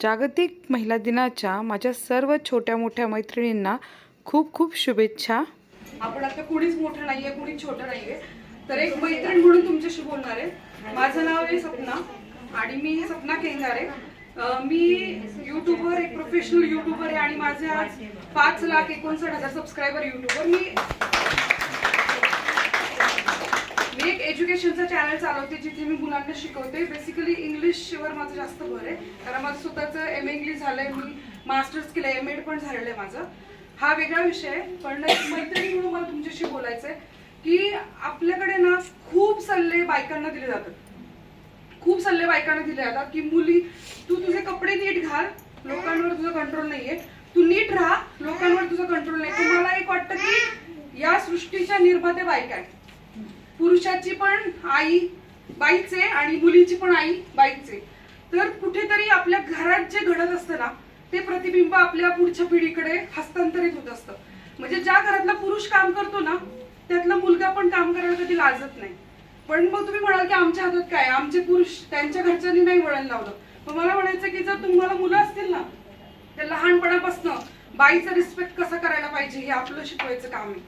जागतिक महिला दिनाच्या माझ्या सर्व छोट्या मोठ्या मैत्रिणींना खूप खूप शुभेच्छा. आपण आता कुणीच मोठं नाहीये कुणीच छोटं नाहीये. तर एक मैत्रीण म्हणून तुमच्याशी बोलणार आहे. माझं नाव आहे सपना आणि मी सपना केंगारे. मी युट्यूबवर एक प्रोफेशनल युट्यूबर आहे आणि माझे आज पाच लाख एकोणसाठ हजार सबस्क्रायबर युट्यूबवर मी मी एक एज्युकेशनचा चॅनल चालवते जिथे मी मुलांना शिकवते. बेसिकली इंग्लिशवर माझं जास्त भर आहे. कारण माझं स्वतःचं एम इंग्लिश झालंय मी मास्टर्स केलं एम एड पण झालेलं आहे माझं. हा वेगळा विषय आहे पण मैत्रिणी म्हणून मला तुमच्याशी बोलायचं आहे की आपल्याकडे ना खूप सल्ले बायकांना दिले जातात. खूप सल्ले बायकांना दिले जातात की मुली तू तुझे कपडे नीट घाल लोकांवर तुझं कंट्रोल नाहीये. तू नीट राहा लोकांवर तुझं कंट्रोल नाही तुम्हाला मला एक वाटतं की या सृष्टीच्या निर्माते बायका आहेत. पुरुषाची पण आई बाईच आहे आणि मुलीची पण आई बाईच. आहे तर कुठेतरी आपल्या घरात जे घडत असतं ना ते प्रतिबिंब आपल्या पुढच्या पिढीकडे हस्तांतरित होत असतं. म्हणजे ज्या घरातला पुरुष काम करतो ना त्यातला मुलगा पण काम करायला कधी लाजत नाही. पण मग तुम्ही म्हणाल की आमच्या हातात काय? आमचे पुरुष त्यांच्या घरच्यांनी नाही वळण लावलं. मग मला म्हणायचं की जर तुम्हाला मुलं असतील ना तर लहानपणापासून बाईचा रिस्पेक्ट कसा करायला पाहिजे हे आपलं शिकवायचं काम आहे.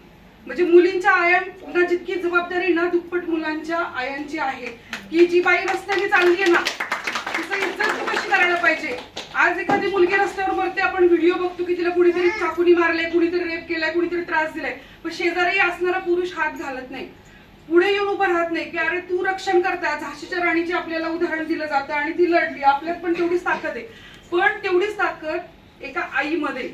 म्हणजे मुलींच्या आयांना जितकी जबाबदारी ना दुप्पट मुलांच्या आयांची आहे की जी बाई रस्त्याने चालली आहे ना तिचं इज्जत कशी करायला पाहिजे? आज एखादी मुलगी रस्त्यावर मरते आपण व्हिडिओ बघतो की तिला कुणीतरी चाकूनी मारले कुणीतरी रेप केलाय कुणीतरी त्रास दिलाय. पण शेजारी असणारा पुरुष हात घालत नाही. पुढे येऊन उभं राहत नाही की अरे तू रक्षण करता झाशीच्या राणीचे आपल्याला उदाहरण दिलं जातं आणि ती लढली आपल्यात पण तेवढीच ताकद आहे. पण तेवढीच ताकद एका आईमध्ये.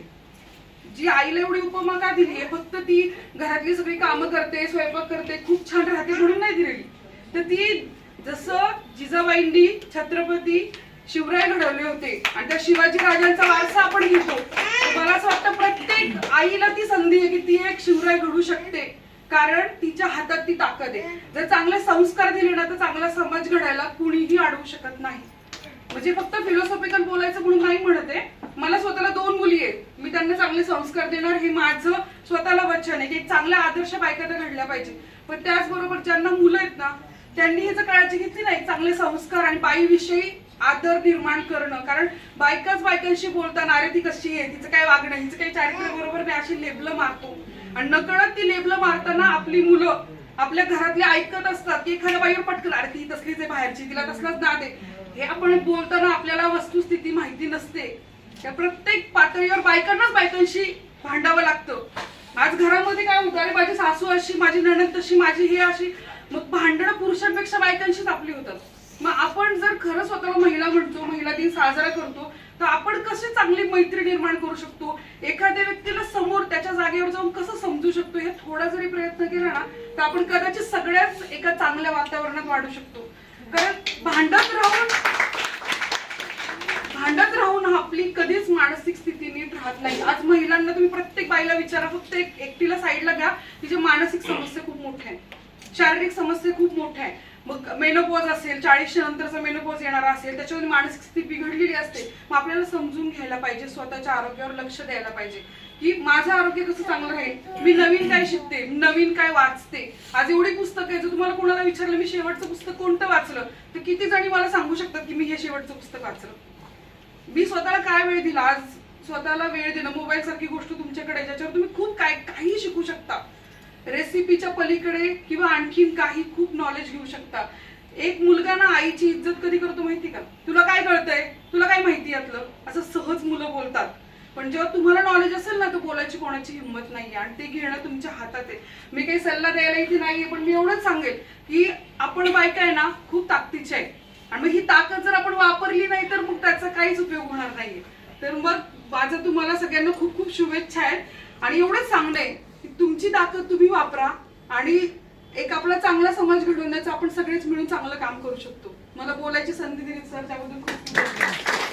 जी आईला एवढी उपमा का दिली? आहे फक्त ती घरातली सगळी कामं करते स्वयंपाक करते खूप छान राहते म्हणून नाही दिलेली. तर ती जसं जिजाबाईंनी छत्रपती शिवराय घडवले होते आणि त्या शिवाजी राजांचा वारसा आपण घेतो मला असं वाटतं प्रत्येक आईला ती संधी आहे की ती एक शिवराय घडू शकते. कारण तिच्या हातात ती ताकद आहे. जर चांगले संस्कार दिले ना तर चांगला समाज घडायला कुणीही अडवू शकत नाही. म्हणजे फक्त फिलॉसॉफिकल बोलायचं म्हणून नाही म्हणत आहे मला स्वतःला दोन मुली आहेत. मी त्यांना चांगले संस्कार देणार हे माझं स्वतःला वचन आहे. की एक चांगल्या आदर्श बायका घडला पाहिजे. पण त्याचबरोबर ज्यांना मुलं आहेत ना त्यांनी ह्याचं काळजी घेतली नाही. चांगले संस्कार आणि बाईविषयी आदर निर्माण करणं. कारण बायकाच बायकांशी बोलताना अरे ती कशी आहे तिचं काय वागणं हिचं काही चारित्र्य बरोबर नाही अशी लेबलं मारतो. आणि नकळत ती लेबलं मारताना आपली मुलं आपल्या घरातले ऐकत असतात की एखाद्या बाईवर पटकन अरे ती तसलीच आहे बाहेरची तिला तसलाच ना दे हे आपण बोलताना आपल्याला वस्तुस्थिती माहिती नसते. त्या प्रत्येक पातळीवर बायकांनाच बायकांशी भांडावं लागतं. आज घरामध्ये काय होतं? अरे माझी सासू अशी माझी नणंद तशी माझी हे अशी. मग भांडणं पुरुषांपेक्षा बायकांशीच आपली होतात. मग आपण जर खरं स्वतःला महिला म्हणतो महिला दिन साजरा करतो तर आपण कशी चांगली मैत्री निर्माण करू शकतो? एखाद्या व्यक्तीला समोर त्याच्या जागेवर जाऊन कसं समजू शकतो? हे थोडा जरी प्रयत्न केला ना तर आपण कदाचित सगळ्याच एका चांगल्या वातावरणात वाढू शकतो. कारण भांडत राहून भांडत राहून आपली कधीच मानसिक स्थिती नीट राहत नाही. आज महिलांना तुम्ही प्रत्येक बाईला विचारा फक्त एक एकटीला साईडला घ्या. तिच्या मानसिक समस्या खूप मोठ्या आहेत. शारीरिक समस्या खूप मोठ्या आहेत. मग मेनोपॉज असेल चाळीसच्या नंतरचा मेनोपॉज येणारा असेल त्याच्यामध्ये मानसिक स्थिती बिघडलेली असते. मग आपल्याला समजून घ्यायला पाहिजे स्वतःच्या आरोग्यावर लक्ष द्यायला पाहिजे. की माझं आरोग्य कसं चांगलं राहील? मी नवीन काय शिकते? नवीन काय वाचते? आज एवढी पुस्तक आहे जर तुम्हाला कोणाला विचारलं मी शेवटचं पुस्तक कोणतं वाचलं तर किती जणी मला सांगू शकतात की मी हे शेवटचं पुस्तक वाचलं? मी स्वतःला काय वेळ दिला? आज स्वतःला वेळ देणं मोबाईल सारखी गोष्ट तुमच्याकडे ज्याच्यावर तुम्ही खूप काय काही शिकू शकता. रेसिपीच्या पलीकडे किंवा आणखीन काही खूप नॉलेज घेऊ शकता. एक मुलगा ना आईची इज्जत कधी करतो माहिती का? तुला काय कळतंय? तुला काय माहिती यातलं? असं सहज मुलं बोलतात. पण जेव्हा तुम्हाला नॉलेज असेल ना तर बोलायची कोणाची हिंमत नाहीये आणि ते घेणं तुमच्या हातात आहे. मी काही सल्ला द्यायला इथे नाहीये पण मी एवढंच सांगेल की आपण बायका आहे ना खूप ताकदीच्या आहे आणि मग ही ताकद जर आपण वापरली नाही तर मग त्याचा काहीच उपयोग होणार नाहीये. तर मग माझं तुम्हाला सगळ्यांना खूप खूप शुभेच्छा आहेत. आणि एवढंच सांगणं आहे की तुमची ताकद तुम्ही वापरा आणि एक आपला चांगला समाज घडवण्याचं आपण सगळेच मिळून चांगलं काम करू शकतो. मला बोलायची संधी दिली सर. त्याबद्दल खूप खूप